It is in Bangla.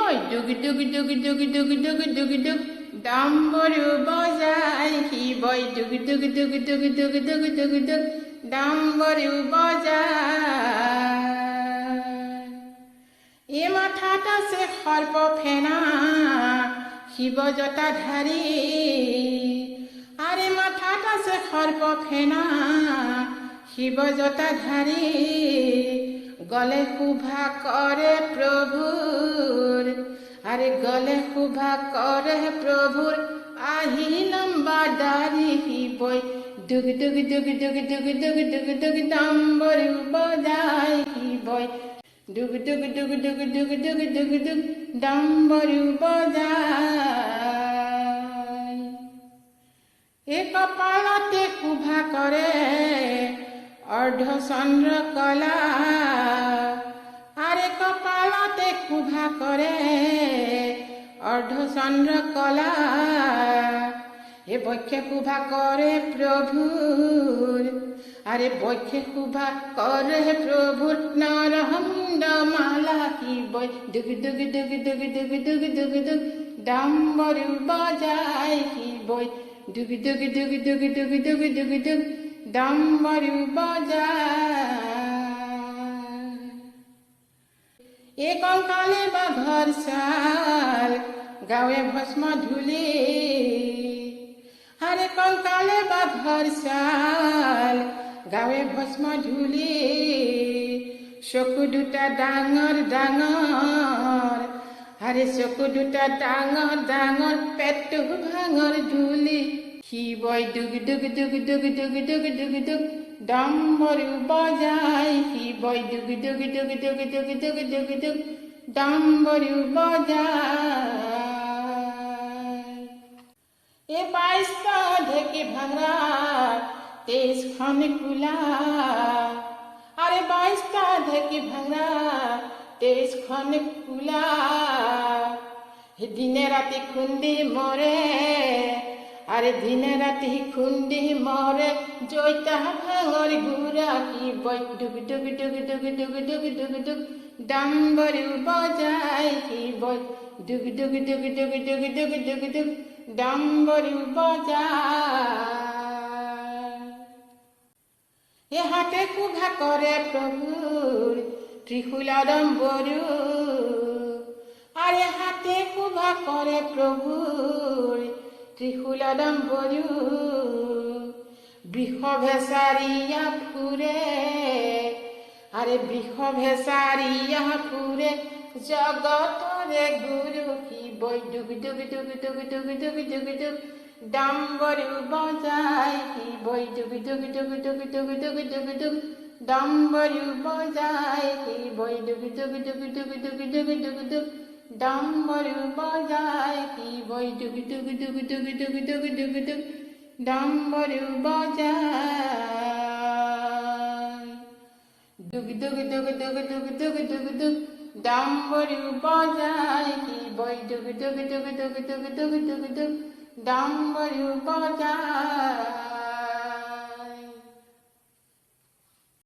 বই ডুগ ডুগ ডুগ ডুগ ডুগ ডুগ ডুগ ডুগ ডাম্বরু বজাই কি বই ডুগ ডুগ ডুগ ডুগ ডুগ ডুগ ডুগ ডুগ ডাম্বরু বজাই এ মাথাটা সে সর্প ফেনা শিৱ জটাধাৰী আৰে মাথাটা সে সর্প ফেনা শিৱ জটাধাৰী গলে শোভা কৰে প্ৰভুৰ আৰে গলে শোভা কৰে প্ৰভুৰ আহি লম্বা দাৰি শিৱই দুগ দুগ দুগ দুগ দুগ দুগ দুগ দুগ ডাম্বৰি বজাই শিৱই দুগ দুগ দুগ দুগ দুগ দুগ দুগ দুগ ডাম্বৰি বজাই অৰ্ধ চন্দ্ৰ কলা আৰে কপালতে শোভা কৰে অৰ্ধ চন্দ্ৰ কলা এ বক্ষে শোভা কৰে প্ৰভুৰ আৰে বক্ষে শোভা কৰে প্ৰভুৰ নৰহন্দ মালা কি বৈ দুগ দুগ দুগ দুগ দুগ দুগ দুগ দুগ ডাম্বৰু বজাই কি বৈ দুগ দুগ দুগ দুগ দুগ দুগ দুগ দুগ ডাম্বারু বাজার এ কঙ্কালে বা ঘর সাল গাঁয়ে ভস্ম ঢুলে আরে কঙ্কালে বা ঘর সাল গাঁয়ে ভস্ম ঢুলে চকু দুটা ডাঙর ডাঙর আরে চকু দুটা ডাঙর ডাঙর পেটু ভাঙর ঢুলি ভাঙৰ ধুলি শিৱই দুগ দুগ দুগ দুগ দুগ দুগ দুগ দুগ ডাম্বৰু বজাই শিৱই দুগ দুগ দুগ দুগ দুগ দুগ দুগ দুগ ডাম্বৰু বজাই এ বাইশটা ঢেকে ভাঙা তেইশখন কুলা আরে বাইশটা ঢেকে ভাঙা তেইশখন কুলা হে দিনে রাতি খুন্দি মরে আরে দিনে রাতি খুন্দি মরে জয়তা ভাঙর গুড়া কি বই ডুগ ডুগ ডুগ ডুগ ডুগ ডুগ ডুগ ডুগ ডাম্বরু বজাই কি বই ডুগ ডুগ ডুগ ডুগ ডুগ ডুগ ডুগ ডুগ ডাম্বরু বজাই এ হাতে কুঘা করে প্রভুর ত্রিশূলম্বরু আরে হাতে কুঘা করে প্রভুর ত্রিশূলম্বরু বৃষ ভেসারিয়া ফুরে আরে বৃষ ভেসারিয়া ফুরে জগতরে গুরু কি বই ডুগ ডুগ ডুগ ডুগ ডুগ ডুগ ডুগ ডুগ ডাম্বরু বজাই কি বই ডুগ ডুগ ডুগ ডুগ ডুগ ডুগ ডুগ ডুগ ডাম্বরু বজাই কি বই ডুগ ডুগ ডুগ ডুগ ডুগ ডুগ ডুগ ডুগ ডাম্বরু বজাই কি বই ডুগ ডুগ ডুগ ডুগ ডুগ ডুগ ডুগ ডুগ ডাম্বরু বজাই দুগ দুগ দুগ দুগ দুগ দুগ দুগ দুগ ডাম্বরু বজাই কি বই দুগ দুগ দুগ দুগ দুগ দুগ দুগ দুগ ডাম্বরু বজাই